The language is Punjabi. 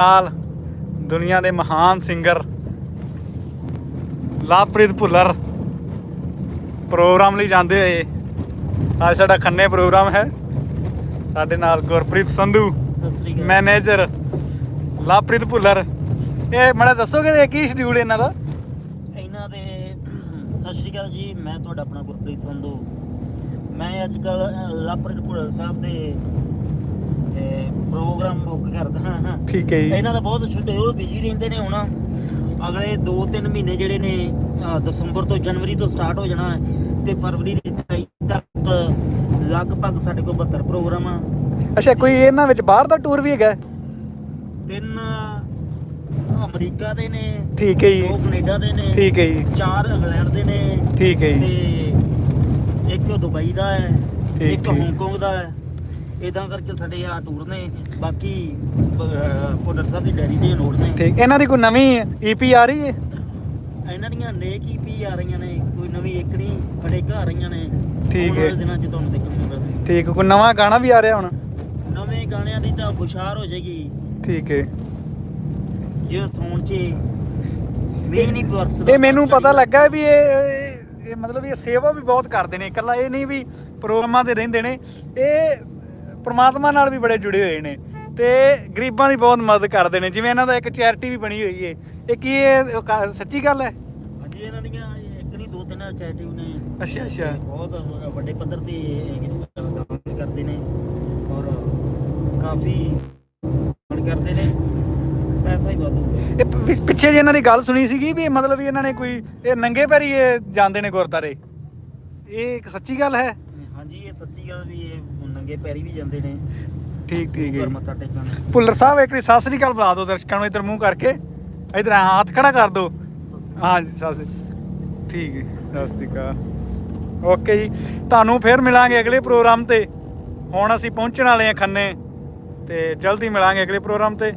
ਨਾਲ ਦੁਨੀਆ ਦੇ ਮਹਾਨ ਸਿੰਗਰ ਲਾਪ੍ਰੀਤ ਭੁੱਲਰ ਪ੍ਰੋਗਰਾਮ ਲਈ ਜਾਂਦੇ ਹੋਏ ਅੱਜ ਸਾਡਾ ਖੰਨੇ ਪ੍ਰੋਗਰਾਮ ਹੈ। ਸਾਡੇ ਨਾਲ ਗੁਰਪ੍ਰੀਤ ਸੰਧੂ ਮੈਨੇਜਰ ਲਾਪ੍ਰੀਤ ਭੁੱਲਰ। ਇਹ ਮੜਾ ਦੱਸੋਗੇ ਇਹ ਕੀ ਸ਼ਡਿਊਲ ਇਹਨਾਂ ਦਾ? ਇਹਨਾਂ ਦੇ ਸਤਿ ਸ੍ਰੀ ਅਕਾਲ ਜੀ ਮੈਂ ਤੁਹਾਡਾ ਆਪਣਾ ਗੁਰਪ੍ਰੀਤ ਸੰਧੂ। ਮੈਂ ਅੱਜ ਕੱਲ ਲਾਪਰੇਟ ਭੁੱਲਰ ਸਾਹਿਬ ਦੇ ਪ੍ਰੋਗਰਾਮ ਬੁੱਕ ਕਰਦਾ। ਠੀਕ ਹੈ ਜੀ। ਇਹਨਾਂ ਦਾ ਬਹੁਤ ਸ਼ਡਿਊਲ ਬਿਜ਼ੀ ਰਹਿੰਦੇ ਨੇ ਹੁਣ। ਅਗਲੇ 2-3 ਮਹੀਨੇ ਜਿਹੜੇ ਨੇ ਦਸੰਬਰ ਤੋਂ ਜਨਵਰੀ ਤੋਂ ਸਟਾਰਟ ਹੋ ਜਾਣਾ ਹੈ ਤੇ ਫਰਵਰੀ ਦੀ 28 ਤੱਕ ਲਗਭਗ ਸਾਡੇ ਕੋਲ 72 ਪ੍ਰੋਗਰਾਮ ਆ। ਅੱਛਾ ਕੋਈ ਇਹਨਾਂ ਵਿੱਚ ਬਾਹਰ ਦਾ ਟੂਰ ਵੀ ਹੈਗਾ? ਤਿੰਨ ਅਮਰੀਕਾ ਦੇ ਨੇ ਠੀਕ ਹੈ ਜੀ। ਦੋ ਕੈਨੇਡਾ ਦੇ ਨੇ ਠੀਕ ਹੈ ਜੀ। ਚਾਰ ਇੰਗਲੈਂਡ ਦੇ ਨੇ ਠੀਕ ਹੈ ਜੀ। ਤੇ ਇੱਕ ਦੁਬਈ ਦਾ ਹੈ ਇੱਕ। ਹਾਂਗਕਾਂਗ ਦਾ ਹੈ। ਇਦਾਂ ਕਰਕੇ ਸਾਡੇ ਆ ਟੂਰ ਨੇ ਬਾਕੀ ਪੁੱਲਰ ਸਾਹਿਬ ਦੀ ਡੈਰੀ ਦੇ ਨੋਟ ਨੇ। ਠੀਕ ਇਹਨਾਂ ਦੀ ਕੋਈ ਨਵੀਂ ਈਪੀ ਆ ਰਹੀ ਹੈ ਇਹਨਾਂ ਦੀਆਂ ਨੇਕ ਹੀ ਪੀ ਆ ਰਹੀਆਂ ਨੇ ਕੋਈ ਨਵੀਂ ਇੱਕ ਨਹੀਂ ਬੜੇ ਘਰ ਰਹੀਆਂ ਨੇ। ਠੀਕ ਹੈ। ਦਿਨਾਂ 'ਚ ਤੁਹਾਨੂੰ ਦੇਖਣ ਨੂੰ ਮਿਲਣਗੇ। ਠੀਕ ਕੋਈ ਨਵਾਂ ਗਾਣਾ ਵੀ ਆ ਰਿਹਾ ਹੁਣ? ਨਵੇਂ ਗਾਣਿਆਂ ਦੀ ਤਾਂ ਬੁਸ਼ਾਰ ਹੋ ਜਾਏਗੀ। ਠੀਕ ਹੈ ਜੇ ਸੌਣ 'ਚ ਮੀਂਹ ਨਹੀਂ ਵਰਸਦਾ ਇਹ ਮੈਨੂੰ ਪਤਾ ਲੱਗਾ ਵੀ ਇਹ ਇਹ- ਇਹ ਮਤਲਬ ਇਹ ਸੇਵਾ ਵੀ ਬਹੁਤ ਕਰਦੇ ਨੇ। ਇਕੱਲਾ ਇਹ ਨਹੀਂ ਵੀ ਪ੍ਰੋਗਰਾਮਾਂ ਤੇ ਰਹਿੰਦੇ ਨੇ। ਇਹ ਪ੍ਰਮਾਤਮਾ ਨਾਲ ਵੀ ਬੜੇ ਜੁੜੇ ਹੋਏ ਨੇ ਤੇ ਗਰੀਬਾਂ ਦੀ ਬਹੁਤ ਮਦਦ ਕਰਦੇ ਨੇ ਜਿਵੇਂ ਇਹਨਾਂ ਦਾ ਇੱਕ ਚੈਰਿਟੀ ਵੀ ਬਣੀ ਹੋਈ ਹੈ ਇਹ ਕੀ ਇਹ ਕ- ਸੱਚੀ ਗੱਲ ਹੈ ਹਾਂਜੀ ਇਹਨਾਂ ਦੀਆਂ ਇੱਕ ਨਹੀਂ ਦੋ ਤਿੰਨ ਚੈਰਿਟੀ ਨੇ। ਅੱਛਾ ਅੱਛਾ। ਬਹੁਤ ਵੱਡੇ ਪੱਧਰ ਤੇ ਕੰਮ ਕਰਦੇ ਨੇ ਔਰ ਕਾਫੀ ਕੰਮ ਕਰਦੇ ਨੇ। ਪੈਸਾ ਹੀ ਵਾਧੂ ਇਹ ਪਿ- ਪਿੱਛੇ ਜੇ ਇਹਨਾਂ ਦੀ ਗੱਲ ਸੁਣੀ ਸੀਗੀ ਵੀ ਮਤਲਬ ਵੀ ਇਹਨਾਂ ਨੇ ਕੋਈ ਇਹ ਨੰਗੇ ਪੈਰੀ ਇਹ ਜਾਂਦੇ ਨੇ ਗੁਰਦਾਰੇ ਇਹ ਇੱਕ ਸੱਚੀ ਗੱਲ ਹੈ? ਸੱਚੀ ਗੱਲ ਵੀ ਇਹ ਨੰਗੇ ਪੈਰੀ ਵੀ ਜਾਂਦੇ ਨੇ। ਠੀਕ ਠੀਕ ਹੈ। ਮੱਥਾ ਟੇਕਣ। ਭੁੱਲਰ ਸਾਹਿਬ ਇੱਕ ਵਾਰੀ ਸਤਿ ਸ੍ਰੀ ਅਕਾਲ ਬੁਲਾ ਦਿਓ ਦਰਸ਼ਕਾਂ ਨੂੰ ਇਧਰ ਮੂੰਹ ਕਰਕੇ। ਇਧਰ ਹੱਥ ਖੜਾ ਕਰ ਦਿਓ। ਹਾਂਜੀ ਸਤਿ ਸ੍ਰੀ ਠੀਕ ਹੈ ਸਤਿ ਸ੍ਰੀ ਅਕਾਲ। ਓਕੇ ਜੀ ਤੁਹਾਨੂੰ ਫਿਰ ਮਿਲਾਂਗੇ ਅਗਲੇ ਪ੍ਰੋਗਰਾਮ ਤੇ। ਹੁਣ ਅਸੀਂ ਪਹੁੰਚਣ ਵਾਲੇ ਹਾਂ ਖੰਨੇ ਤੇ ਜਲਦੀ ਮਿਲਾਂਗੇ ਅਗਲੇ ਪ੍ਰੋਗਰਾਮ ਤੇ।